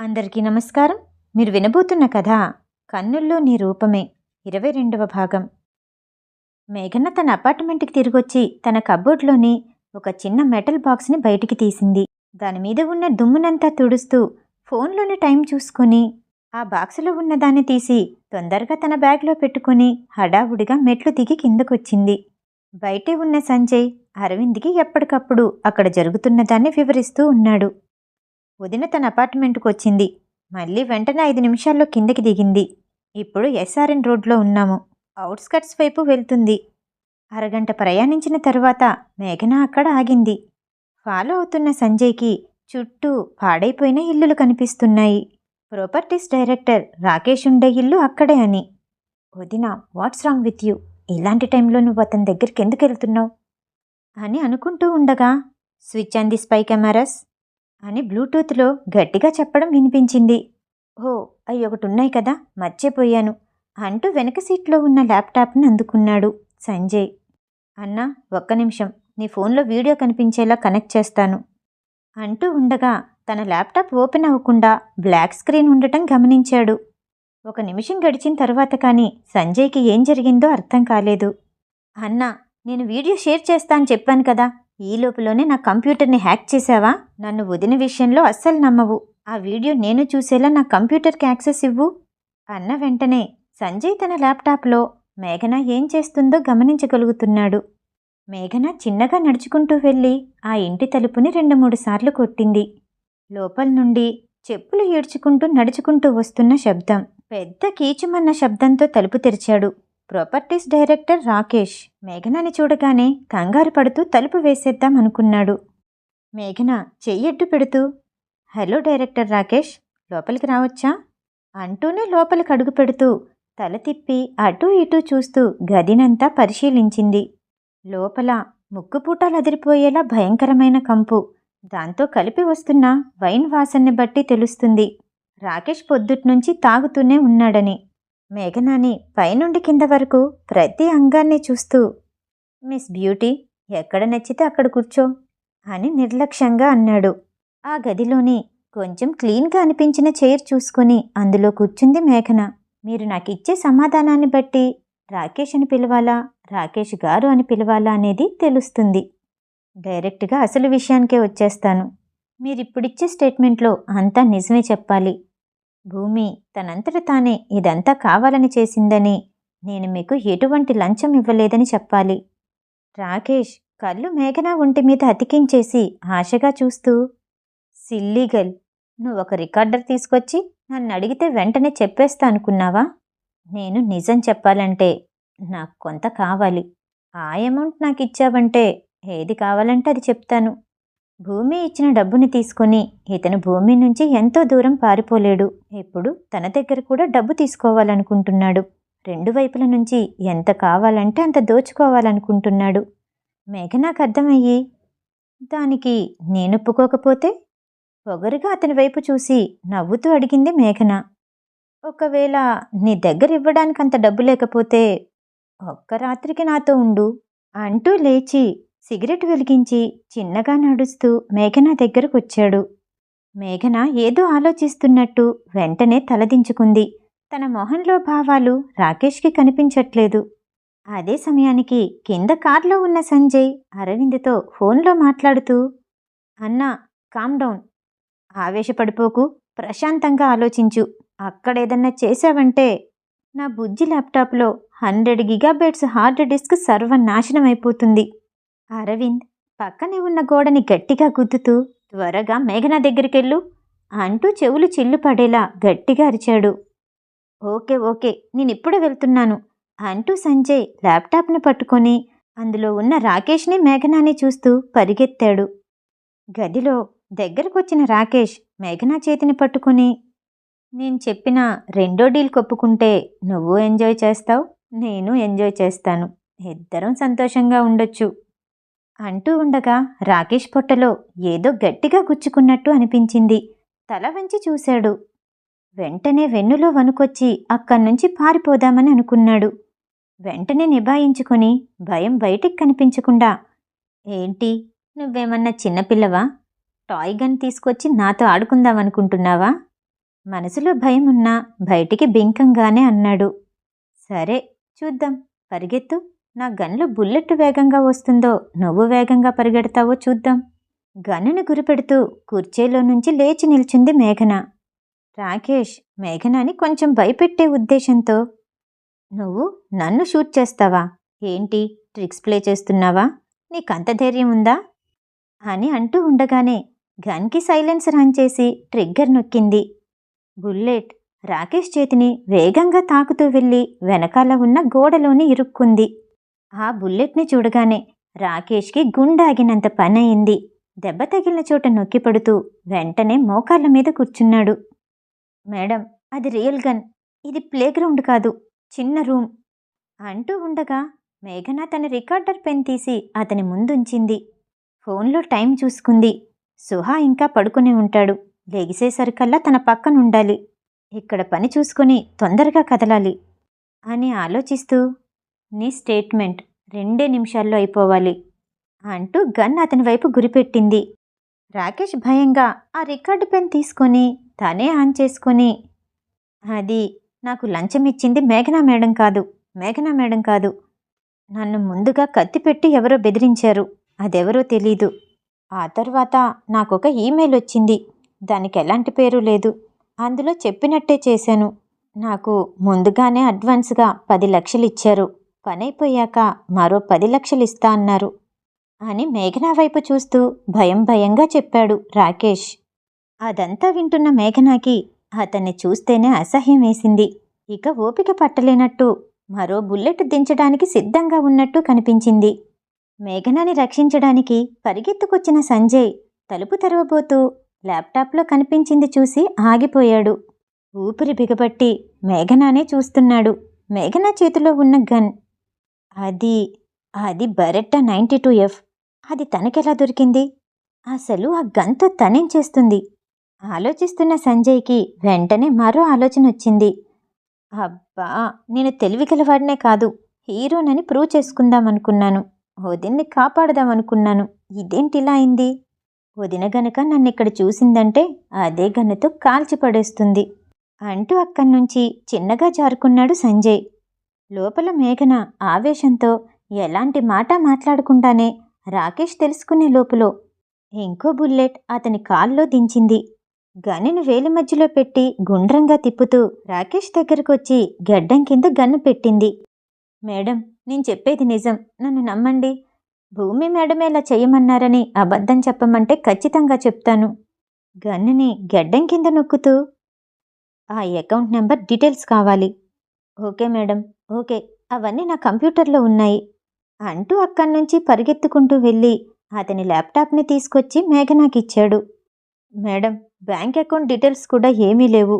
అందరికీ నమస్కారం. మీరు వినబోతున్న కథ కన్నుల్లో నీ రూపమే. ఇరవై రెండవ భాగం. మేఘన తన అపార్ట్మెంట్కి తిరిగొచ్చి తన కబోర్డ్లోని ఒక చిన్న మెటల్ బాక్స్ని బయటికి తీసింది. దాని మీద ఉన్న దుమ్మునంతా తుడుస్తూ ఫోన్లోని టైం చూసుకొని ఆ బాక్సులో ఉన్న దాన్ని తీసి తొందరగా తన బ్యాగ్లో పెట్టుకుని హడావుడిగా మెట్లు దిగి కిందకొచ్చింది. బయటే ఉన్న సంజయ్ అరవింద్కి ఎప్పటికప్పుడు అక్కడ జరుగుతున్న దాన్ని వివరిస్తూ ఉన్నాడు. వదిన తన అపార్ట్మెంట్కు వచ్చింది మళ్ళీ వెంటనే ఐదు నిమిషాల్లో కిందకి దిగింది. ఇప్పుడు ఎస్ఆర్ఎన్ రోడ్లో ఉన్నాము. అవుట్స్కట్స్ వైపు వెళ్తుంది. అరగంట ప్రయాణించిన తర్వాత మేఘన అక్కడ ఆగింది. ఫాలో అవుతున్న సంజయ్కి చుట్టూ పాడైపోయిన ఇల్లులు కనిపిస్తున్నాయి. ప్రాపర్టీస్ డైరెక్టర్ రాకేష్ ఉండే ఇల్లు అక్కడే అని. వదిన వాట్స్ రాంగ్ విత్ యూ? ఇలాంటి టైంలో నువ్వు అతని దగ్గరికి ఎందుకు వెళ్తున్నావు? అని అనుకుంటూ ఉండగా switch on the spy cameras అని బ్లూటూత్లో గట్టిగా చెప్పడం వినిపించింది. ఓ అవి ఒకటి ఉన్నాయి కదా మర్చిపోయాను అంటూ వెనక సీట్లో ఉన్న ల్యాప్టాప్ని అందుకున్నాడు సంజయ్. అన్నా ఒక్క నిమిషం నీ ఫోన్లో వీడియో కనిపించేలా కనెక్ట్ చేస్తాను అంటూ ఉండగా తన ల్యాప్టాప్ ఓపెన్ అవ్వకుండా బ్లాక్ స్క్రీన్ ఉండటం గమనించాడు. ఒక నిమిషం గడిచిన తర్వాత కానీ సంజయ్కి ఏం జరిగిందో అర్థం కాలేదు. అన్నా నేను వీడియో షేర్ చేస్తా అని చెప్పాను కదా ఈ లోపలనే నా కంప్యూటర్ని హ్యాక్ చేశావా? నన్ను వదిన విషయంలో అస్సలు నమ్మవు. ఆ వీడియో నేను చూసేలా నా కంప్యూటర్కి యాక్సెస్ ఇవ్వు. అన్న వెంటనే సంజయ్ తన ల్యాప్టాప్లో మేఘన ఏం చేస్తుందో గమనించగలుగుతున్నాడు. మేఘన చిన్నగా నడుచుకుంటూ వెళ్ళి ఆ ఇంటి తలుపుని రెండు మూడు సార్లు కొట్టింది. లోపల నుండి చెప్పులు ఏడ్చుకుంటూ నడుచుకుంటూ వస్తున్న శబ్దం పెద్ద కీచుమన్న శబ్దంతో తలుపు తెరిచాడు. ప్రాపర్టీస్ డైరెక్టర్ రాకేష్ మేఘనాని చూడగానే కంగారు పడుతూ తలుపు వేసేద్దాం అనుకున్నాడు. మేఘన చెయ్యడ్డు పెడుతూ హలో డైరెక్టర్ రాకేష్ లోపలికి రావచ్చా? అంటూనే లోపలికి అడుగు పెడుతూ తల తిప్పి అటూ ఇటూ చూస్తూ గదినంతా పరిశీలించింది. లోపల ముక్కుపూటాలు అదిరిపోయేలా భయంకరమైన కంపు. దాంతో కలిపి వస్తున్న వైన్ వాసనని బట్టి తెలుస్తుంది. రాకేష్ పొద్దుట్నుంచి తాగుతూనే ఉన్నాడని. మేఘనాని పైనుండి కింద వరకు ప్రతి అంగాన్ని చూస్తూ మిస్ బ్యూటీ ఎక్కడ నచ్చితే అక్కడ కూర్చో అని నిర్లక్ష్యంగా అన్నాడు. ఆ గదిలోని కొంచెం క్లీన్గా అనిపించిన చైర్ చూసుకుని అందులో కూర్చుంది మేఘన. మీరు నాకు ఇచ్చే సమాధానాన్ని బట్టి రాకేష్ అని పిలవాలా రాకేష్ గారు అని పిలవాలా అనేది తెలుస్తుంది. డైరెక్ట్గా అసలు విషయానికే వచ్చేస్తాను. మీరిప్పుడిచ్చే స్టేట్మెంట్లో అంతా నిజమే చెప్పాలి. భూమి తనంతట తానే ఇదంతా కావాలని చేసిందని నేను మీకు ఎటువంటి లంచం ఇవ్వలేదని చెప్పాలి. రాకేష్ కళ్ళు మేఘనా ఒంటి మీద అతికించేసి ఆశగా చూస్తూ సిల్లీగల్ నువ్వు ఒక రికార్డర్ తీసుకొచ్చి నన్ను అడిగితే వెంటనే చెప్పేస్తా అనుకున్నావా? నేను నిజం చెప్పాలంటే నాకు కొంత కావాలి. ఆ అమౌంట్ నాకు ఇచ్చావంటే ఏది కావాలంటే అది చెప్తాను. భూమి ఇచ్చిన డబ్బుని తీసుకొని ఇతను భూమి నుంచి ఎంతో దూరం పారిపోలేడు. ఇప్పుడు తన దగ్గర కూడా డబ్బు తీసుకోవాలనుకుంటున్నాడు. రెండు వైపుల నుంచి ఎంత కావాలంటే అంత దోచుకోవాలనుకుంటున్నాడు. మేఘనాకు అర్థమయ్యి. దానికి నేను ఒప్పుకోకపోతే పొగరుగా అతని వైపు చూసి నవ్వుతూ అడిగింది మేఘన. ఒకవేళ నీ దగ్గర ఇవ్వడానికి అంత డబ్బు లేకపోతే ఒక్క రాత్రికి నాతో ఉండు అంటూ లేచి సిగరెట్ వెలిగించి చిన్నగా నడుస్తూ మేఘన దగ్గరకు వచ్చాడు మేఘన ఏదో ఆలోచిస్తున్నట్టు వెంటనే తలదించుకుంది. తన మొహంలో భావాలు రాకేష్కి కనిపించట్లేదు. అదే సమయానికి కింద కార్లో ఉన్న సంజయ్ అరవింద్తో ఫోన్లో మాట్లాడుతూ అన్నా కామ్ డౌన్. ఆవేశపడిపోకు ప్రశాంతంగా ఆలోచించు. అక్కడేదన్నా చేశావంటే నా బుజ్జి ల్యాప్టాప్లో హండ్రెడ్ గిగాబైట్స్ హార్డ్ డిస్క్ సర్వనాశనం అయిపోతుంది అరవింద్ పక్కనే ఉన్న గోడని గట్టిగా గుద్దుతూ త్వరగా మేఘన దగ్గరికెళ్ళు అంటూ చెవులు చిల్లు పడేలా గట్టిగా అరిచాడు. ఓకే ఓకే నేనిప్పుడే వెళ్తున్నాను అంటూ సంజయ్ ల్యాప్టాప్ని పట్టుకొని అందులో ఉన్న రాకేష్ని మేఘనాని చూస్తూ పరిగెత్తాడు. గదిలో దగ్గరకొచ్చిన రాకేష్ మేఘనా చేతిని పట్టుకుని నేను చెప్పిన రెండో డీల్ కొప్పుకుంటే నువ్వు ఎంజాయ్ చేస్తావు నేను ఎంజాయ్ చేస్తాను. ఇద్దరం సంతోషంగా ఉండొచ్చు. అంటూ ఉండగా రాకేష్ పొట్టలో ఏదో గట్టిగా గుచ్చుకున్నట్టు అనిపించింది. తల వంచి చూశాడు. వెంటనే వెన్నులో వణుకొచ్చి అక్కడి నుంచి పారిపోదామని అనుకున్నాడు. వెంటనే నిభాయించుకొని భయం బయటికి కనిపించకుండా ఏంటి నువ్వేమన్నా చిన్నపిల్లవా టాయ్ గన్ తీసుకొచ్చి నాతో ఆడుకుందామనుకుంటున్నావా మనసులో భయం ఉన్నా బయటికి బింకంగానే అన్నాడు. సరే చూద్దాం పరిగెత్తు. నా గన్లో బుల్లెట్ వేగంగా వస్తుందో నువ్వు వేగంగా పరిగెడతావో చూద్దాం. గన్నుని గురిపెడుతూ కుర్చీలో నుంచి లేచి నిల్చుంది మేఘన. రాకేష్ మేఘనాని కొంచెం భయపెట్టే ఉద్దేశంతో నువ్వు నన్ను షూట్ చేస్తావా? ఏంటి? ట్రిక్స్ ప్లే చేస్తున్నావా? నీకంత ధైర్యం ఉందా? అని అంటూ ఉండగానే గన్కి సైలెన్స్ ఆన్ చేసి ట్రిగ్గర్ నొక్కింది. బుల్లెట్ రాకేష్ చేతిని వేగంగా తాకుతూ వెళ్ళి వెనకాల ఉన్న గోడలోని ఇరుక్కుంది. ఆ బుల్లెట్ని చూడగానే రాకేష్కి గుండాగినంత పని అయింది దెబ్బ తగిలిన చోట నొక్కిపడుతూ వెంటనే మోకాళ్ళ మీద కూర్చున్నాడు. మేడం అది రియల్ గన్. ఇది ప్లేగ్రౌండ్ కాదు చిన్న రూమ్. అంటూ ఉండగా మేఘన తన రికార్డర్ పెన్ తీసి అతని ముందుంచింది. ఫోన్లో టైం చూసుకుంది. సుహా ఇంకా పడుకునే ఉంటాడు. లెగిసేసరికల్లా తన పక్కన ఉండాలి ఇక్కడ పని చూసుకొని తొందరగా కదలాలి అని ఆలోచిస్తూ నీ స్టేట్మెంట్ రెండే నిమిషాల్లో అయిపోవాలి అంటూ గన్ అతని వైపు గురిపెట్టింది. రాకేష్ భయంగా ఆ రికార్డు పెన్ తీసుకొని తనే ఆన్ చేసుకొని అది నాకు లంచం ఇచ్చింది మేఘనా మేడం కాదు మేఘనా మేడం కాదు. నన్ను ముందుగా కత్తి పెట్టి ఎవరో బెదిరించారు అదెవరో తెలీదు. ఆ తర్వాత నాకొక ఈమెయిల్ వచ్చింది దానికి ఎలాంటి పేరు లేదు. అందులో చెప్పినట్టే చేశాను. నాకు ముందుగానే అడ్వాన్స్గా పది లక్షలు ఇచ్చారు. పనైపోయాక మరో పది లక్షలు ఇస్తా అన్నారు. అని మేఘనా వైపు చూస్తూ భయం భయంగా చెప్పాడు రాకేష్. అదంతా వింటున్న మేఘనాకి అతన్ని చూస్తేనే అసహ్యం వేసింది. ఇక ఓపిక పట్టలేనట్టు మరో బుల్లెట్ దించడానికి సిద్ధంగా ఉన్నట్టు కనిపించింది. మేఘనాని రక్షించడానికి పరిగెత్తుకొచ్చిన సంజయ్ తలుపు తెరవబోతూ ల్యాప్టాప్లో కనిపించింది చూసి ఆగిపోయాడు. ఊపిరి బిగబట్టి మేఘనానే చూస్తున్నాడు. మేఘనా చేతిలో ఉన్న గన్ అది అది బరెట్టా నైంటీ టూ ఎఫ్. అది తనకెలా దొరికింది? అసలు ఆ గన్తో తనేం చేస్తుంది? ఆలోచిస్తున్న సంజయ్కి వెంటనే మరో ఆలోచన వచ్చింది. అబ్బా నేను తెలివిగలవాడినే కాదు. హీరోనని ప్రూవ్ చేసుకుందామనుకున్నాను. వదిన్ని కాపాడదామనుకున్నాను. ఇదేంటిలా అయింది? వదిన గనక నన్ను ఇక్కడ చూసిందంటే అదే గన్నుతో కాల్చి పడేస్తుంది. అంటూ అక్కడి నుంచి చిన్నగా జారుకున్నాడు సంజయ్. లోపల మేఘన ఆవేశంతో ఎలాంటి మాట మాట్లాడకుండానే రాకేష్ తెలుసుకునే లోపులో ఇంకో బుల్లెట్ అతని కాల్లో దించింది. గన్నెను వేలి మధ్యలో పెట్టి గుండ్రంగా తిప్పుతూ రాకేష్ దగ్గరకొచ్చి గడ్డం కింద గన్ను పెట్టింది. మేడం నేను చెప్పేది నిజం. నన్ను నమ్మండి. భూమి మేడమే ఇలా చేయమన్నారని అబద్ధం చెప్పమంటే ఖచ్చితంగా చెప్తాను. గన్నుని గడ్డం కింద నొక్కుతూ ఆ అకౌంట్ నెంబర్ డీటెయిల్స్ కావాలి. Okay madam okay. అవన్నీ నా కంప్యూటర్లో ఉన్నాయి. అంటూ అక్కడి నుంచి పరిగెత్తుకుంటూ వెళ్ళి అతని ల్యాప్టాప్ని తీసుకొచ్చి మేఘనాకిచ్చాడు మేడం బ్యాంక్ అకౌంట్ డీటెయిల్స్ కూడా ఏమీ లేవు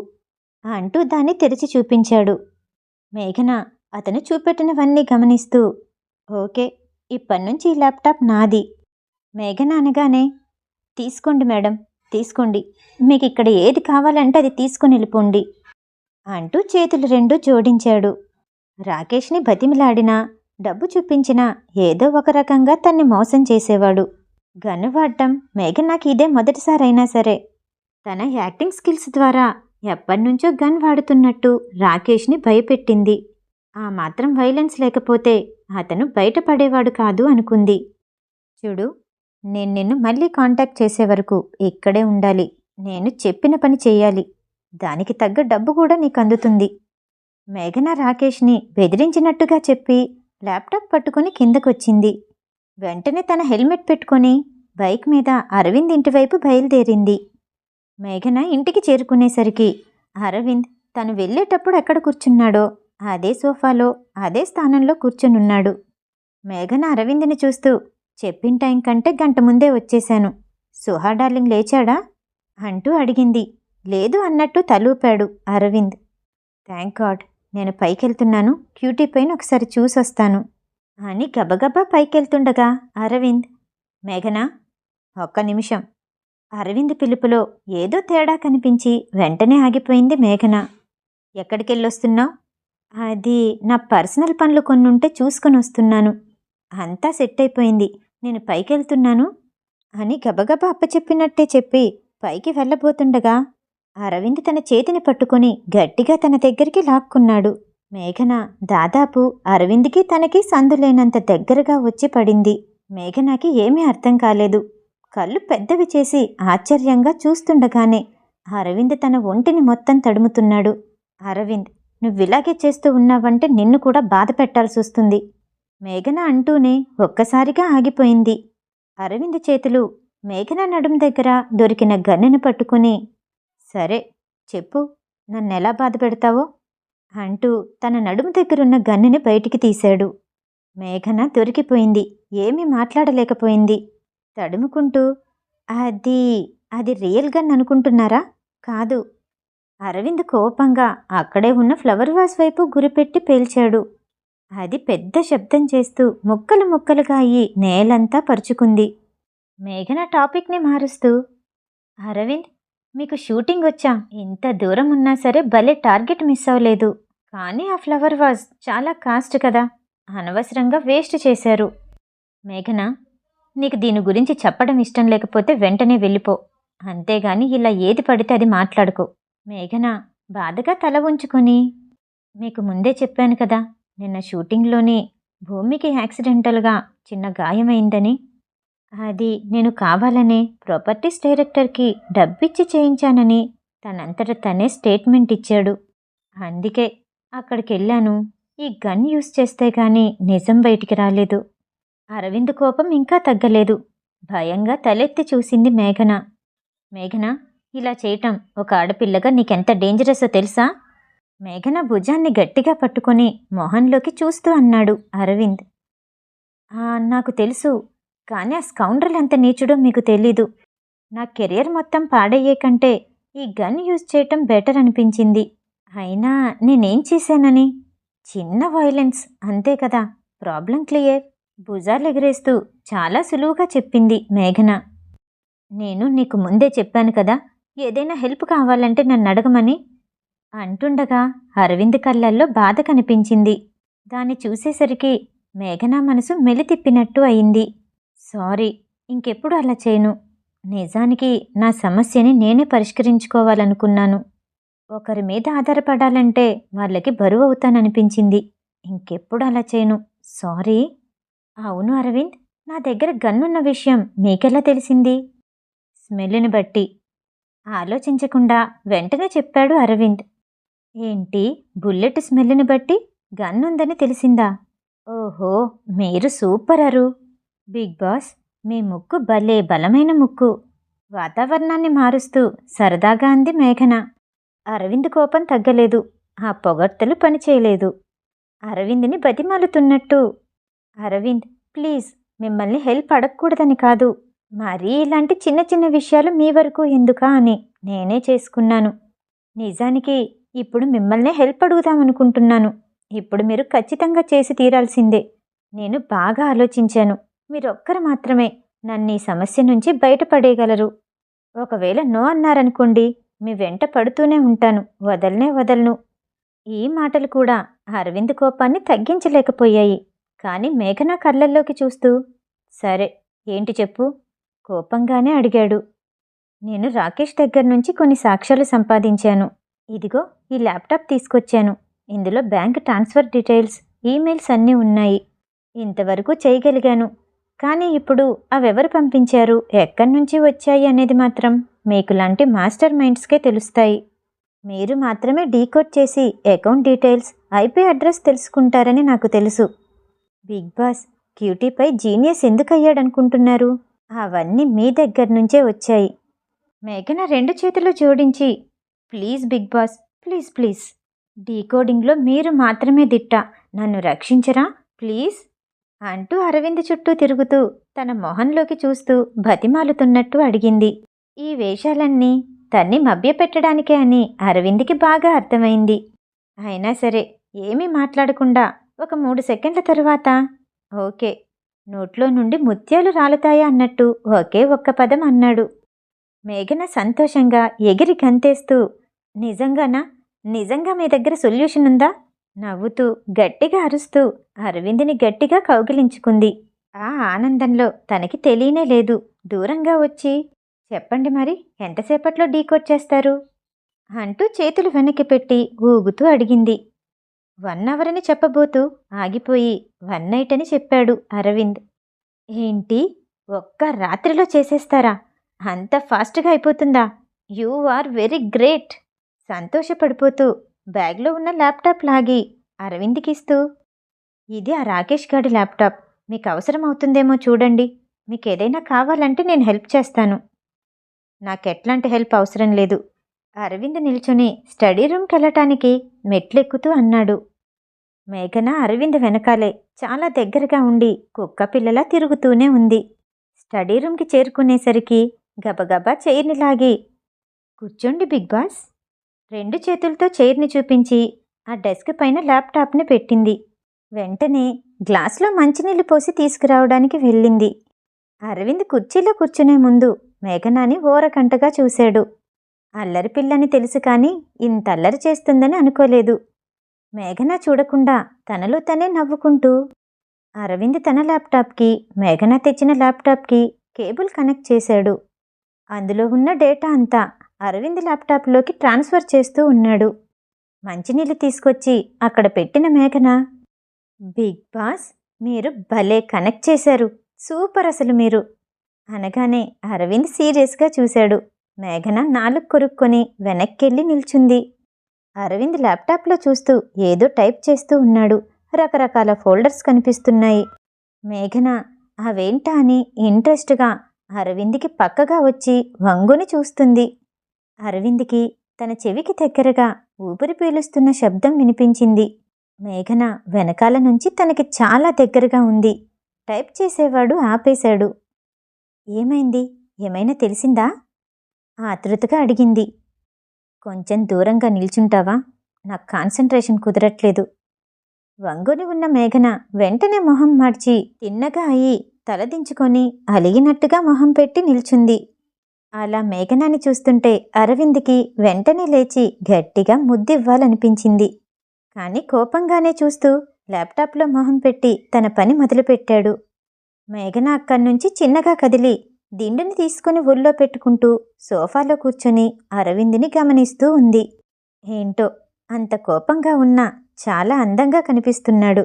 అంటూ దాన్ని తెరిచి చూపించాడు. మేఘన అతను చూపెట్టినవన్నీ గమనిస్తూ ఓకే ఇప్పటి నుంచి ఈ ల్యాప్టాప్ నాది. మేఘన అనగానే తీసుకోండి మేడం తీసుకోండి. మీకు ఇక్కడ ఏది కావాలంటే అది తీసుకుని వెళ్ళిపోండి. అంటూ చేతులు రెండు జోడించాడు. రాకేష్ని బతిమిలాడినా డబ్బు చూపించినా ఏదో ఒక రకంగా తన్ని మోసం చేసేవాడు. గన్ను వాడటం మేఘనాకి ఇదే మొదటిసారైనా సరే. తన యాక్టింగ్ స్కిల్స్ ద్వారా ఎప్పటినుంచో గన్ వాడుతున్నట్టు రాకేష్ని భయపెట్టింది. ఆ మాత్రం వైలెన్స్ లేకపోతే అతను బయటపడేవాడు కాదు అనుకుంది. చూడు నేను నిన్ను మళ్ళీ కాంటాక్ట్ చేసే వరకు ఇక్కడే ఉండాలి. నేను చెప్పిన పని చేయాలి. దానికి తగ్గ డబ్బు కూడా నీకు అందుతుంది మేఘన రాకేష్ని బెదిరించినట్టుగా చెప్పి ల్యాప్టాప్ పట్టుకుని కిందకొచ్చింది. వెంటనే తన హెల్మెట్ పెట్టుకొని బైక్ మీద అరవింద్ ఇంటివైపు బయలుదేరింది. మేఘన ఇంటికి చేరుకునేసరికి అరవింద్ తను వెళ్ళేటప్పుడు ఎక్కడ కూర్చున్నాడో అదే సోఫాలో అదే స్థానంలో కూర్చునున్నాడు. మేఘన అరవింద్ని చూస్తూ చెప్పిన టైం కంటే గంట ముందే వచ్చేశాను. సుహా డార్లింగ్ లేచాడా? అంటూ అడిగింది. లేదు అన్నట్టు తలూపాడు అరవింద్. థ్యాంక్ గాడ్ నేను పైకెళ్తున్నాను. క్యూటీ పైన ఒకసారి చూసొస్తాను. అని గబగబా పైకెళ్తుండగా అరవింద్ మేఘనా ఒక్క నిమిషం. అరవింద్ పిలుపులో ఏదో తేడా కనిపించి వెంటనే ఆగిపోయింది మేఘన. ఎక్కడికెళ్ళొస్తున్నావు? అది నా పర్సనల్ పనులు కొన్నుంటే చూసుకొని వస్తున్నాను అంతా సెట్ అయిపోయింది నేను పైకెళ్తున్నాను? అని గబగబా అప్పచెప్పినట్టే చెప్పి పైకి వెళ్ళబోతుండగా అరవింద్ తన చేతిని పట్టుకుని గట్టిగా తన దగ్గరికి లాక్కున్నాడు. మేఘన దాదాపు అరవింద్కి తనకి సందులేనంత దగ్గరగా వచ్చి పడింది. మేఘనాకి ఏమీ అర్థం కాలేదు. కళ్ళు పెద్దవి చేసి ఆశ్చర్యంగా చూస్తుండగానే అరవింద్ తన ఒంటిని మొత్తం తడుముతున్నాడు. అరవింద్ నువ్విలాగే చేస్తూ ఉన్నావంటే నిన్ను కూడా బాధ పెట్టాల్సి వస్తుంది. మేఘన అంటూనే ఒక్కసారిగా ఆగిపోయింది. అరవింద్ చేతులు మేఘన నడుం దగ్గర దొరికిన గన్నెను పట్టుకుని సరే చెప్పు. నన్నెలా బాధ పెడతావో? అంటూ తన నడుము దగ్గరున్న గన్నుని బయటికి తీశాడు. మేఘన దొరికిపోయింది. ఏమీ మాట్లాడలేకపోయింది. తడుముకుంటూ అది అది రియల్ గన్ అనుకుంటున్నారా? కాదు. అరవింద్ కోపంగా అక్కడే ఉన్న ఫ్లవర్ వాస్ వైపు గురిపెట్టి పేల్చాడు. అది పెద్ద శబ్దం చేస్తూ ముక్కలు ముక్కలుగా అయ్యి నేలంతా పరుచుకుంది. మేఘన టాపిక్ని మారుస్తూ అరవింద్ మీకు షూటింగ్ వచ్చా? ఇంత దూరం ఉన్నా సరే భలే టార్గెట్ మిస్ అవ్వలేదు. కానీ ఆ ఫ్లవర్ వాజ్ చాలా కాస్ట్ కదా. అనవసరంగా వేస్ట్ చేశారు. మేఘన నీకు దీని గురించి చెప్పడం ఇష్టం లేకపోతే వెంటనే వెళ్ళిపో. అంతేగాని ఇలా ఏది పడితే అది మాట్లాడుకో. మేఘన బాధగా తల ఉంచుకొని మీకు ముందే చెప్పాను కదా నిన్న షూటింగ్లోనే భూమికి యాక్సిడెంటల్గా చిన్న గాయమైందని అది నేను కావాలనే ప్రాపర్టీస్ డైరెక్టర్కి డబ్బిచ్చి చేయించానని తనంతట తనే స్టేట్మెంట్ ఇచ్చాడు. అందుకే అక్కడికి వెళ్ళాను ఈ గన్ యూస్ చేస్తే గాని నిజం బయటికి రాలేదు. అరవింద్ కోపం ఇంకా తగ్గలేదు. భయంగా తలెత్తి చూసింది మేఘన. మేఘన ఇలా చేయటం ఒక ఆడపిల్లగా నీకెంత డేంజరసో తెలుసా? మేఘన భుజాన్ని గట్టిగా పట్టుకొని మొహంలోకి చూస్తూ అన్నాడు అరవింద్. నాకు తెలుసు. కానీ ఆ స్కౌండ్రల్ ఎంత నీచుడో మీకు తెలీదు. నా కెరియర్ మొత్తం పాడయ్యే కంటే ఈ గన్ యూజ్ చేయటం బెటర్ అనిపించింది. అయినా నేనేం చేశానని? చిన్న వైలెన్స్ అంతే కదా. Problem clear. భుజాలు ఎగరేస్తూ చాలా సులువుగా చెప్పింది మేఘన. నేను నీకు ముందే చెప్పాను కదా ఏదైనా హెల్ప్ కావాలంటే నన్ను అడగమని? అంటుండగా అరవింద్ కళ్ళల్లో బాధ కనిపించింది. దాన్ని చూసేసరికి మేఘన మనసు మెలితిప్పినట్టు అయింది. సారీ ఇంకెప్పుడు అలా చేయను. నిజానికి నా సమస్యని నేనే పరిష్కరించుకోవాలనుకున్నాను. ఒకరి మీద ఆధారపడాలంటే వాళ్ళకి బరువు అవుతాననిపించింది. ఇంకెప్పుడు అలా చేయను. సారీ. అవును అరవింద్ నా దగ్గర గన్నున్న విషయం మీకెలా తెలిసింది? స్మెల్ని బట్టి. ఆలోచించకుండా వెంటనే చెప్పాడు అరవింద్. ఏంటి బుల్లెట్ స్మెల్ని బట్టి గన్ ఉందని తెలిసిందా? ఓహో మీరు సూపర్ అరు బిగ్ బాస్ మీ ముక్కు భలే బలమైన ముక్కు. వాతావరణాన్ని మారుస్తూ సరదాగా అంది మేఘన. అరవింద్ కోపం తగ్గలేదు. ఆ పొగడ్తలు పనిచేయలేదు. అరవింద్ని బతిమాలుతున్నట్టు. అరవింద్ ప్లీజ్ మిమ్మల్ని హెల్ప్ అడగకూడదని కాదు. మరీ ఇలాంటి చిన్న చిన్న విషయాలు మీ వరకు ఎందుకా అని నేనే చేసుకున్నాను. నిజానికి ఇప్పుడు మిమ్మల్నే హెల్ప్ అడుగుదామనుకుంటున్నాను ఇప్పుడు మీరు ఖచ్చితంగా చేసి తీరాల్సిందే. నేను బాగా ఆలోచించాను. మీరొక్కరు మాత్రమే నన్ను ఈ సమస్య నుంచి బయటపడేయగలరు. ఒకవేళ నో అన్నారనుకోండి మీ వెంట పడుతూనే ఉంటాను. వదలనే వదలను. ఈ మాటలు కూడా అరవింద్ కోపాన్ని తగ్గించలేకపోయాయి. కానీ మేఘన కళ్ళల్లోకి చూస్తూ సరే ఏంటి చెప్పు? కోపంగానే అడిగాడు. నేను రాకేష్ దగ్గర నుంచి కొన్ని సాక్ష్యాలు సంపాదించాను. ఇదిగో ఈ ల్యాప్టాప్ తీసుకొచ్చాను. ఇందులో బ్యాంక్ ట్రాన్స్ఫర్ డీటెయిల్స్ ఈమెయిల్స్ అన్నీ ఉన్నాయి. ఇంతవరకు చేయగలిగాను. కానీ ఇప్పుడు అవెవరు పంపించారు? ఎక్కడి నుంచి వచ్చాయి అనేది మాత్రం మీకు లాంటి మాస్టర్ మైండ్స్కే తెలుస్తాయి. మీరు మాత్రమే డీకోడ్ చేసి అకౌంట్ డీటెయిల్స్ ఐపీ అడ్రస్ తెలుసుకుంటారని నాకు తెలుసు. బిగ్ బాస్ క్యూటీపై జీనియస్ ఎందుకు అయ్యాడనుకుంటున్నారు అవన్నీ మీ దగ్గర నుంచే వచ్చాయి. మేఘన రెండు చేతులు జోడించి please big boss please please. డీకోడింగ్లో మీరు మాత్రమే దిట్ట. నన్ను రక్షించరా? ప్లీజ్. అంటూ అరవింద్ చుట్టూ తిరుగుతూ తన మొహంలోకి చూస్తూ బతిమాలుతున్నట్టు అడిగింది. ఈ వేషాలన్నీ తన్ని మభ్యపెట్టడానికే అని అరవింద్కి బాగా అర్థమైంది. అయినా సరే ఏమీ మాట్లాడకుండా ఒక మూడు సెకండ్ల తరువాత ఓకే నోట్లో నుండి ముత్యాలు రాలుతాయా అన్నట్టు ఒకే ఒక్క పదం అన్నాడు. మేఘన సంతోషంగా ఎగిరి గంతేస్తూ నిజంగానా? నిజంగా మీ దగ్గర సొల్యూషన్ ఉందా? నవ్వుతూ గట్టిగా అరుస్తూ అరవింద్ని గట్టిగా కౌగిలించుకుంది. ఆ ఆనందంలో తనకి తెలియనే లేదు. దూరంగా వచ్చి చెప్పండి మరి ఎంతసేపట్లో డీకోడ్ చేస్తారు? అంటూ చేతులు వెనక్కి పెట్టి ఊగుతూ అడిగింది. వన్ అవర్ అని చెప్పబోతూ ఆగిపోయి వన్ నైట్ అని చెప్పాడు అరవింద్. ఏంటి? ఒక్క రాత్రిలో చేసేస్తారా? అంత ఫాస్ట్గా అయిపోతుందా? You are very great. సంతోషపడిపోతూ బ్యాగ్లో ఉన్న ల్యాప్టాప్ లాగి అరవింద్కి ఇస్తూ ఇది ఆ రాకేష్ గారి ల్యాప్టాప్. మీకు అవసరం అవుతుందేమో చూడండి. మీకు ఏదైనా కావాలంటే నేను హెల్ప్ చేస్తాను. నాకెట్లాంటి హెల్ప్ అవసరం లేదు. అరవింద్ నిల్చుని స్టడీ రూమ్కి వెళ్ళటానికి మెట్లెక్కుతూ అన్నాడు. మేఘన అరవింద్ వెనకాలే చాలా దగ్గరగా ఉండి కుక్క పిల్లలా తిరుగుతూనే ఉంది. స్టడీ రూమ్కి చేరుకునేసరికి గబగబా చైర్ని లాగి కూర్చోండి బిగ్ బాస్. రెండు చేతులతో చైర్ని చూపించి ఆ డెస్క్ పైన ల్యాప్టాప్ని పెట్టింది. వెంటనే గ్లాస్లో మంచినీళ్ళు పోసి తీసుకురావడానికి వెళ్ళింది. అరవింద్ కుర్చీలో కూర్చునే ముందు మేఘనాని ఓరకంటగా చూశాడు. అల్లరి పిల్లని తెలుసు కానీ ఇంత అల్లరి చేస్తుందని అనుకోలేదు. మేఘన చూడకుండా తనలో తనే నవ్వుకుంటూ అరవింద్ తన ల్యాప్టాప్కి మేఘన తెచ్చిన ల్యాప్టాప్కి కేబుల్ కనెక్ట్ చేశాడు. అందులో ఉన్న డేటా అంతా అరవింద్ ల్యాప్టాప్లోకి ట్రాన్స్ఫర్ చేస్తూ ఉన్నాడు. మంచినీళ్ళు తీసుకొచ్చి అక్కడ పెట్టిన మేఘన బిగ్ బాస్ మీరు భలే కనెక్ట్ చేశారు. సూపర్ అసలు మీరు. అనగానే అరవింద్ సీరియస్గా చూశాడు. మేఘన నాలుగు కొరుక్కొని వెనక్కెళ్ళి నిల్చుంది. అరవింద్ ల్యాప్టాప్లో చూస్తూ ఏదో టైప్ చేస్తూ ఉన్నాడు. రకరకాల ఫోల్డర్స్ కనిపిస్తున్నాయి. మేఘన అవేంటా అని ఇంట్రెస్ట్గా అరవింద్కి పక్కగా వచ్చి వంగుని చూస్తుంది. అరవింద్కి తన చెవికి దగ్గరగా ఊపిరి పీలుస్తున్న శబ్దం వినిపించింది. మేఘన వెనకాల నుంచి తనకి చాలా దగ్గరగా ఉంది. టైప్ చేసేవాడు ఆపేశాడు. ఏమైంది? ఏమైనా తెలిసిందా? ఆతృతగా అడిగింది. కొంచెం దూరంగా నిల్చుంటావా? నాకు కాన్సన్ట్రేషన్ కుదరట్లేదు. వంగుని ఉన్న మేఘన వెంటనే మొహం మార్చి తిన్నగా అయి తలదించుకొని అలిగినట్టుగా మొహం పెట్టి నిల్చుంది. అలా మేఘనాన్ని చూస్తుంటే అరవింద్కి వెంటనే లేచి గట్టిగా ముద్దివ్వాలనిపించింది. కానీ కోపంగానే చూస్తూ ల్యాప్టాప్లో మొహం పెట్టి తన పని మొదలుపెట్టాడు. మేఘన అక్కడి నుంచి చిన్నగా కదిలి దిండుని తీసుకుని ఒళ్ళో పెట్టుకుంటూ సోఫాలో కూర్చొని అరవింద్ని గమనిస్తూ ఉంది. ఏంటో అంత కోపంగా ఉన్నా చాలా అందంగా కనిపిస్తున్నాడు.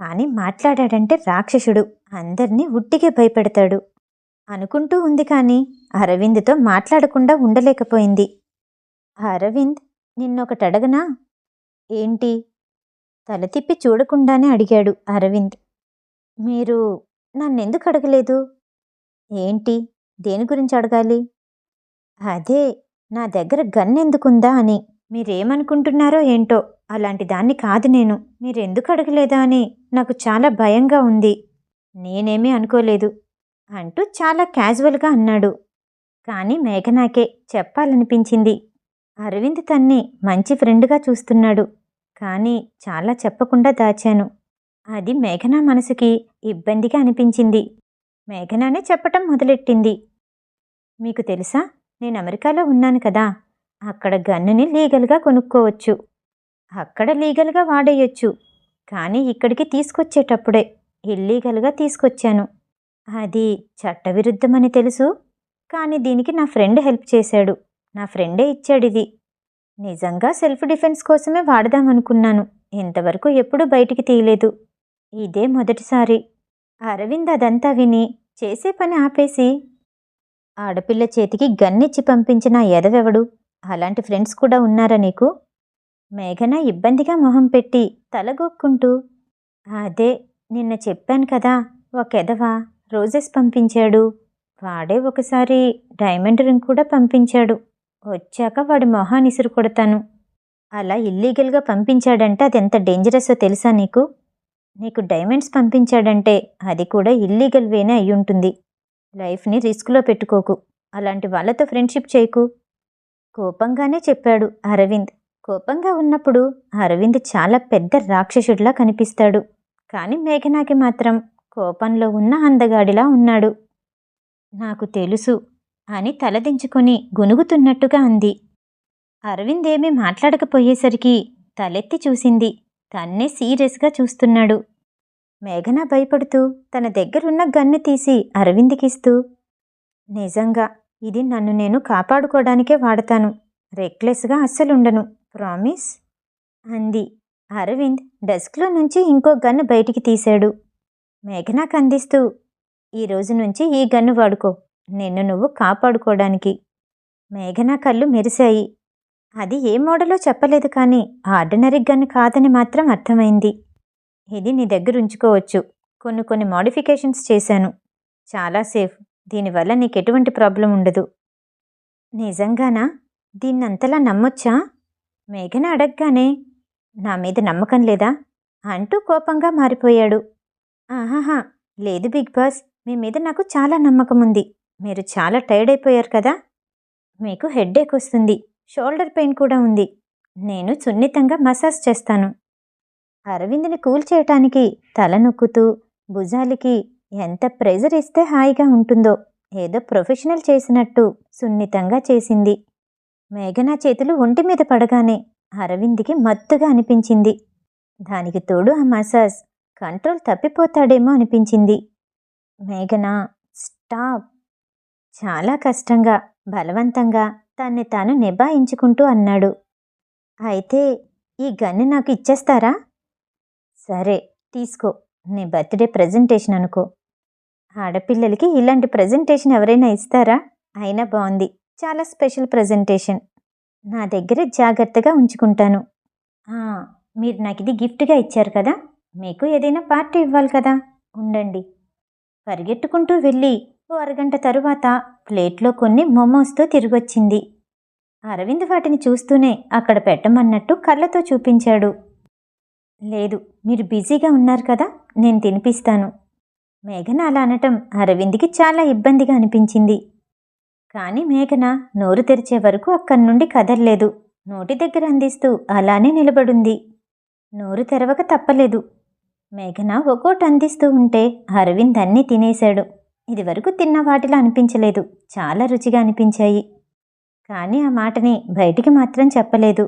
కానీ మాట్లాడాడంటే రాక్షసుడు. అందర్నీ ఉట్టిగే భయపెడతాడు. అనుకుంటూ ఉంది కానీ అరవింద్తో మాట్లాడకుండా ఉండలేకపోయింది. అరవింద్ నిన్నొకటి అడగనా? ఏంటి? తల తిప్పి చూడకుండానే అడిగాడు అరవింద్. మీరు నన్నెందుకు అడగలేదు? ఏంటి? దేని గురించి అడగాలి? అదే నా దగ్గర గన్ ఎందుకుందా అని. మీరేమనుకుంటున్నారో ఏంటో అలాంటి దాన్ని కాదు నేను. మీరెందుకు అడగలేదా అని నాకు చాలా భయంగా ఉంది. నేనేమీ అనుకోలేదు. అంటూ చాలా క్యాజువల్గా అన్నాడు. కానీ మేఘనాకే చెప్పాలనిపించింది. అరవింద్ తన్ని మంచి ఫ్రెండ్గా చూస్తున్నాడు. కానీ చాలా చెప్పకుండా దాచాను. అది మేఘనా మనసుకి ఇబ్బందిగా అనిపించింది. మేఘనానే చెప్పటం మొదలెట్టింది. మీకు తెలుసా? నేను అమెరికాలో ఉన్నాను కదా! అక్కడ గన్నుని లీగల్గా కొనుక్కోవచ్చు. అక్కడ లీగల్గా వాడేయొచ్చు. కానీ ఇక్కడికి తీసుకొచ్చేటప్పుడే ఇల్లీగల్గా తీసుకొచ్చాను. అది చట్టవిరుద్ధమని తెలుసు. కానీ దీనికి నా ఫ్రెండ్ హెల్ప్ చేశాడు. నా ఫ్రెండే ఇచ్చాడు ఇది నిజంగా సెల్ఫ్ డిఫెన్స్ కోసమే వాడదామనుకున్నాను ఇంతవరకు ఎప్పుడూ బయటికి తీయలేదు. ఇదే మొదటిసారి. అరవింద్ అదంతా విని చేసే పని ఆపేసి ఆడపిల్ల చేతికి గన్నిచ్చి పంపించిన ఎదవెవడు? అలాంటి ఫ్రెండ్స్ కూడా ఉన్నారా నీకు? మేఘన ఇబ్బందిగా మొహం పెట్టి తలగొక్కుంటూ అదే నిన్న చెప్పాను కదా ఒక ఎదవ? రోజెస్ పంపించాడు. వాడే ఒకసారి డైమండ్ రింగ్ కూడా పంపించాడు. వచ్చాక వాడి మొహాన్ని ఇసురు కొడతాను అలా ఇల్లీగల్గా పంపించాడంటే అది ఎంత డేంజరస్సో తెలుసా నీకు? నీకు డైమండ్స్ పంపించాడంటే అది కూడా ఇల్లీగల్ వేనే అయి ఉంటుంది లైఫ్ని రిస్క్లో పెట్టుకోకు. అలాంటి వాళ్ళతో ఫ్రెండ్షిప్ చేయకు. కోపంగానే చెప్పాడు అరవింద్. కోపంగా ఉన్నప్పుడు అరవింద్ చాలా పెద్ద రాక్షసుడిలా కనిపిస్తాడు. కానీ మేఘనాకి మాత్రం కోపంలో ఉన్న అందగాడిలా ఉన్నాడు. నాకు తెలుసు అని తలదించుకొని గునుగుతున్నట్టుగా అంది. అరవింద్ ఏమీ మాట్లాడకపోయేసరికి తలెత్తి చూసింది. తన్నే సీరియస్గా చూస్తున్నాడు. మేఘన భయపడుతూ తన దగ్గరున్న గన్ను తీసి అరవింద్కిస్తూ నిజంగా ఇది నన్ను నేను కాపాడుకోవడానికే వాడతాను. రెక్లెస్గా అస్సలుండను. ప్రామిస్ అంది. అరవింద్ డెస్క్లో నుంచి ఇంకో గన్ను బయటికి తీశాడు. మేఘనాకు అందిస్తూ ఈ రోజు నుంచి ఈ గన్ను వాడుకో నిన్ను నువ్వు కాపాడుకోవడానికి. మేఘనా కళ్ళు మెరిశాయి. అది ఏ మోడలో చెప్పలేదు కానీ ఆర్డినరీ గన్ కాదని మాత్రం అర్థమైంది. ఇది నీ దగ్గర ఉంచుకోవచ్చు. కొన్ని కొన్ని మోడిఫికేషన్స్ చేశాను. చాలా సేఫ్. దీనివల్ల నీకు ఎటువంటి ప్రాబ్లం ఉండదు. నిజంగానా? దీన్నంతలా నమ్మొచ్చా? మేఘన అడగగానే నా మీద నమ్మకం లేదా? అంటూ కోపంగా మారిపోయాడు. ఆహాహా లేదు బిగ్ బాస్. మీ మీద నాకు చాలా నమ్మకం ఉంది మీరు చాలా టైర్డ్ అయిపోయారు కదా? మీకు హెడ్ఏక్ వస్తుంది. షోల్డర్ పెయిన్ కూడా ఉంది. నేను సున్నితంగా మసాజ్ చేస్తాను. అరవింద్ని కూల్ చేయటానికి తల నొక్కుతూ భుజాలకి ఎంత ప్రెజర్ ఇస్తే హాయిగా ఉంటుందో ఏదో ప్రొఫెషనల్ చేసినట్టు సున్నితంగా చేసింది. మేఘనా చేతులు ఒంటి మీద పడగానే అరవింద్కి మత్తుగా అనిపించింది. దానికి తోడు ఆ మసాజ్. కంట్రోల్ తప్పిపోతాడేమో అనిపించింది. మేఘనా స్టాప్. చాలా కష్టంగా బలవంతంగా తన్ని తాను నిభాయించుకుంటూ అన్నాడు. అయితే ఈ గన్ను నాకు ఇచ్చేస్తారా? సరే తీసుకో. నీ బర్త్డే ప్రజెంటేషన్ అనుకో. ఆడపిల్లలకి ఇలాంటి ప్రజెంటేషన్ ఎవరైనా ఇస్తారా? అయినా బాగుంది చాలా స్పెషల్ ప్రజెంటేషన్. నా దగ్గర జాగ్రత్తగా ఉంచుకుంటాను. మీరు నాకు ఇది గిఫ్ట్గా ఇచ్చారు కదా? మీకు ఏదైనా పార్టీ ఇవ్వాలి కదా ఉండండి. పరిగెట్టుకుంటూ వెళ్ళి ఓ అరగంట తరువాత ప్లేట్లో కొన్ని మొమోస్తో తిరిగొచ్చింది. అరవింద్ వాటిని చూస్తూనే అక్కడ పెట్టమన్నట్టు కళ్ళతో చూపించాడు. లేదు మీరు బిజీగా ఉన్నారు కదా నేను తినిపిస్తాను. మేఘన అలా అనటం అరవింద్కి చాలా ఇబ్బందిగా అనిపించింది. కానీ మేఘన నోరు తెరిచే వరకు అక్కడి నుండి కదల్లేదు. నోటి దగ్గర అందిస్తూ అలానే నిలబడుంది. నోరు తెరవక తప్పలేదు. మేఘన ఒక్కోటి అందిస్తూ ఉంటే అరవింద్ అన్నీ తినేశాడు. ఇదివరకు తిన్న వాటిలో అనిపించలేదు. చాలా రుచిగా అనిపించాయి. కానీ ఆ మాటని బయటికి మాత్రం చెప్పలేదు.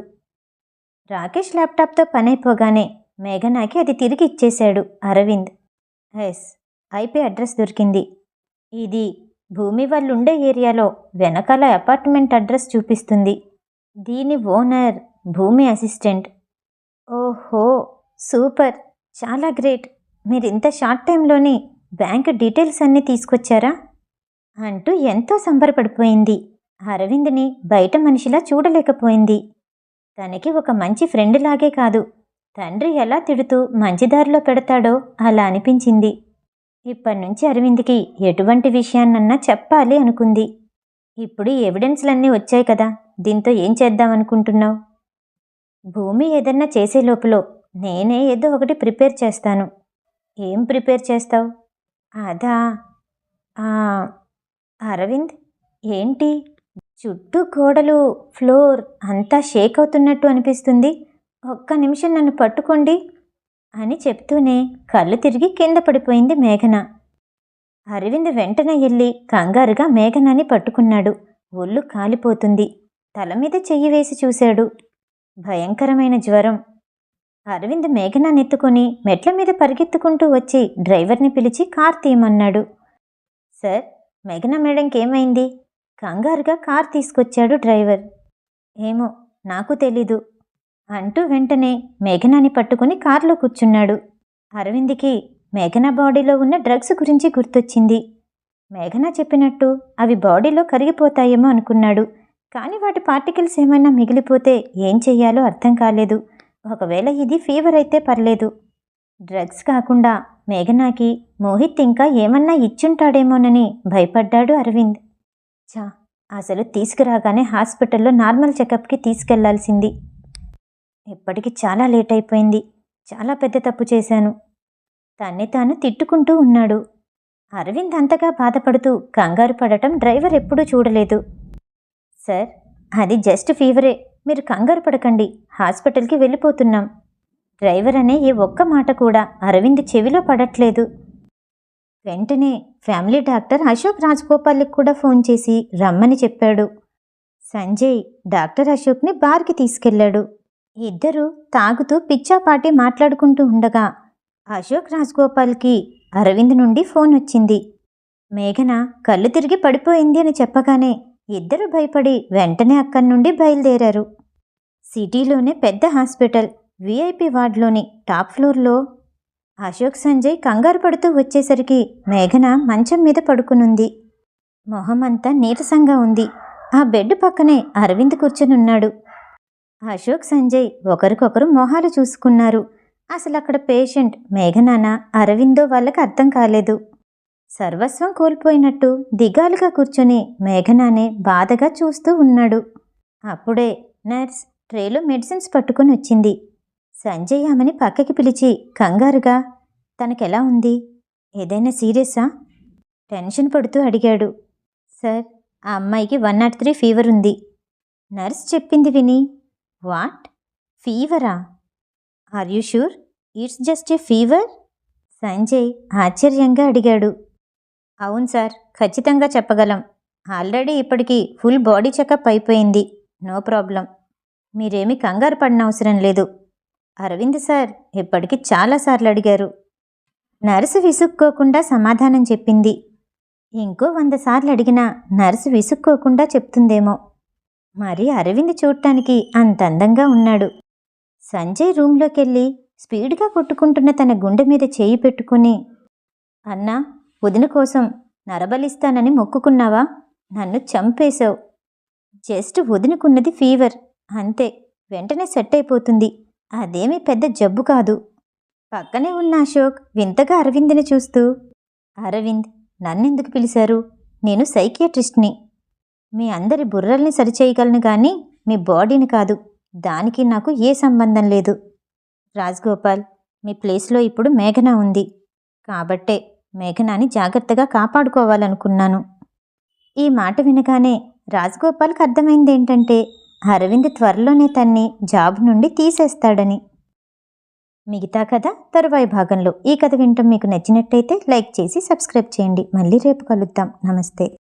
రాకేష్ ల్యాప్టాప్తో పనైపోగానే మేఘనాకి అది తిరిగి ఇచ్చేశాడు అరవింద్. ఎస్ ఐపీ అడ్రస్ దొరికింది. ఇది భూమి వాళ్ళు ఉండే ఏరియాలో వెనకాల అపార్ట్మెంట్ అడ్రస్ చూపిస్తుంది. దీని ఓనర్ భూమి అసిస్టెంట్. ఓహో సూపర్! చాలా గ్రేట్. మీరు ఇంత షార్ట్ టైంలోనే బ్యాంక్ డీటెయిల్స్ అన్నీ తీసుకొచ్చారా? అంటూ ఎంతో సంబరపడిపోయింది. అరవింద్ని బయట మనిషిలా చూడలేకపోయింది. తనకి ఒక మంచి ఫ్రెండ్ లాగే కాదు. తండ్రి ఎలా తిడుతూ మంచి దారిలో పెడతాడో అలా అనిపించింది. ఇప్పటి నుంచి అరవింద్కి ఎటువంటి విషయాన్నన్నా చెప్పాలి అనుకుంది. ఇప్పుడు ఎవిడెన్స్లన్నీ వచ్చాయి కదా దీంతో ఏం చేద్దామనుకుంటున్నావు? భూమి ఏదన్నా చేసే లోపల నేనే ఏదో ఒకటి ప్రిపేర్ చేస్తాను. ఏం ప్రిపేర్ చేస్తావు? అదా అరవింద్ ఏంటి? చుట్టూ గోడలు ఫ్లోర్ అంతా షేక్ అవుతున్నట్టు అనిపిస్తుంది. ఒక్క నిమిషం నన్ను పట్టుకోండి అని చెప్తూనే కళ్ళు తిరిగి కింద పడిపోయింది మేఘన. అరవింద్ వెంటనే వెళ్ళి కంగారుగా మేఘనాన్ని పట్టుకున్నాడు. ఒళ్ళు కాలిపోతుంది. తల మీద చెయ్యి వేసి చూశాడు. భయంకరమైన జ్వరం. అరవింద్ మేఘనానెత్తుకొని మెట్ల మీద పరిగెత్తుకుంటూ వచ్చి డ్రైవర్ని పిలిచి కార్ తీయమన్నాడు. సార్ మేఘన మేడంకి ఏమైంది? కంగారుగా కార్ తీసుకొచ్చాడు డ్రైవర్. ఏమో నాకు తెలీదు అంటూ వెంటనే మేఘనాని పట్టుకుని కారులో కూర్చున్నాడు. అరవింద్కి మేఘన బాడీలో ఉన్న డ్రగ్స్ గురించి గుర్తొచ్చింది. మేఘన చెప్పినట్టు అవి బాడీలో కరిగిపోతాయేమో అనుకున్నాడు. కానీ వాటి పార్టికల్స్ ఏమైనా మిగిలిపోతే ఏం చెయ్యాలో అర్థం కాలేదు. ఒకవేళ ఇది ఫీవర్ అయితే పర్లేదు. డ్రగ్స్ కాకుండా మేఘనాకి మోహిత్ ఇంకా ఏమన్నా ఇచ్చుంటాడేమోనని భయపడ్డాడు అరవింద్. చా అసలు తీసుకురాగానే హాస్పిటల్లో నార్మల్ చెకప్కి తీసుకెళ్ళాల్సింది. ఇప్పటికి చాలా లేట్ అయిపోయింది చాలా పెద్ద తప్పు చేశాను. తన్ని తాను తిట్టుకుంటూ ఉన్నాడు. అరవింద్ అంతగా బాధపడుతూ కంగారు పడటం డ్రైవర్ ఎప్పుడూ చూడలేదు. సార్ అది జస్ట్ ఫీవరే. మీరు కంగారు పడకండి. హాస్పిటల్కి వెళ్ళిపోతున్నాం. డ్రైవర్ అనే ఏ ఒక్క మాట కూడా అరవింద్ చెవిలో పడట్లేదు. వెంటనే ఫ్యామిలీ డాక్టర్ అశోక్ రాజగోపాల్కి కూడా ఫోన్ చేసి రమ్మని చెప్పాడు. సంజయ్ డాక్టర్ అశోక్ని బార్కి తీసుకెళ్ళాడు. ఇద్దరూ తాగుతూ పిచ్చాపాటి మాట్లాడుకుంటూ ఉండగా అశోక్ రాజగోపాల్కి అరవింద్ నుండి ఫోన్ వచ్చింది. మేఘన కళ్ళు తిరిగి పడిపోయింది అని చెప్పగానే ఇద్దరు భయపడి వెంటనే అక్కడి నుండి బయలుదేరారు. సిటీలోనే పెద్ద హాస్పిటల్ విఐపి వార్డులోని టాప్ ఫ్లోర్లో. అశోక్ సంజయ్ కంగారు పడుతూ వచ్చేసరికి మేఘన మంచం మీద పడుకునుంది. మొహమంతా నీరసంగా ఉంది. ఆ బెడ్ పక్కనే అరవింద్ కూర్చొనున్నాడు. అశోక్ సంజయ్ ఒకరికొకరు మొహాలు చూసుకున్నారు. అసలు అక్కడ పేషెంట్ మేఘనానా అరవిందో వాళ్ళకి అర్థం కాలేదు. సర్వస్వం కోల్పోయినట్టు దిగాలుగా కూర్చొని మేఘనానే బాధగా చూస్తూ ఉన్నాడు. అప్పుడే నర్స్ ట్రేలో మెడిసిన్స్ పట్టుకొని వచ్చింది. సంజయ్ ఆమెని పక్కకి పిలిచి కంగారుగా తనకెలా ఉంది? ఏదైనా సీరియసా? టెన్షన్ పడుతూ అడిగాడు. సార్ ఆ అమ్మాయికి వన్ నాట్ త్రీ ఫీవర్ ఉంది. నర్స్ చెప్పింది విని? What? ఫీవరా? Are you sure it's just a fever? Sanjay ఆశ్చర్యంగా అడిగాడు. అవును సార్ ఖచ్చితంగా చెప్పగలం. ఆల్రెడీ ఇప్పటికి ఫుల్ బాడీ చెకప్ అయిపోయింది. No problem. మీరేమీ కంగారు పడిన అవసరం లేదు. అరవింద్ సార్ ఇప్పటికి చాలాసార్లు అడిగారు. నర్సు విసుక్కోకుండా సమాధానం చెప్పింది. ఇంకో వంద సార్లు అడిగినా నర్సు విసుక్కోకుండా చెప్తుందేమో. మరి అరవింద్ చూడటానికి అంత అందంగా ఉన్నాడు. సంజయ్ రూంలోకెళ్ళి స్పీడ్గా కొట్టుకుంటున్న తన గుండె మీద చేయి పెట్టుకుని అన్నా వదిన కోసం నరబలిస్తానని మొక్కుకున్నావా? నన్ను చంపేశావు. జస్ట్ వదినకున్నది ఫీవర్. అంతే. వెంటనే సెట్ అయిపోతుంది అదేమీ పెద్ద జబ్బు కాదు. పక్కనే ఉన్న అశోక్ వింతగా అరవింద్ని చూస్తూ అరవింద్ నన్నెందుకు పిలిచారు? నేను సైకియాట్రిస్ట్ని. మీ అందరి బుర్రల్ని సరిచేయగలను కానీ మీ బాడీని కాదు. దానికి నాకు ఏ సంబంధం లేదు. రాజ్గోపాల్ మీ ప్లేస్లో ఇప్పుడు మేఘన ఉంది. కాబట్టే మేఘనాని జాగ్రత్తగా కాపాడుకోవాలనుకున్నాను. ఈ మాట వినగానే రాజగోపాల్కి అర్థమైంది ఏంటంటే అరవింద్ త్వరలోనే తన్ని జాబ్ నుండి తీసేస్తాడని. మిగతా కథ తరువాయి భాగంలో ఈ కథ వింటం మీకు నచ్చినట్టయితే లైక్ చేసి సబ్స్క్రైబ్ చేయండి. మళ్ళీ రేపు కలుద్దాం. నమస్తే.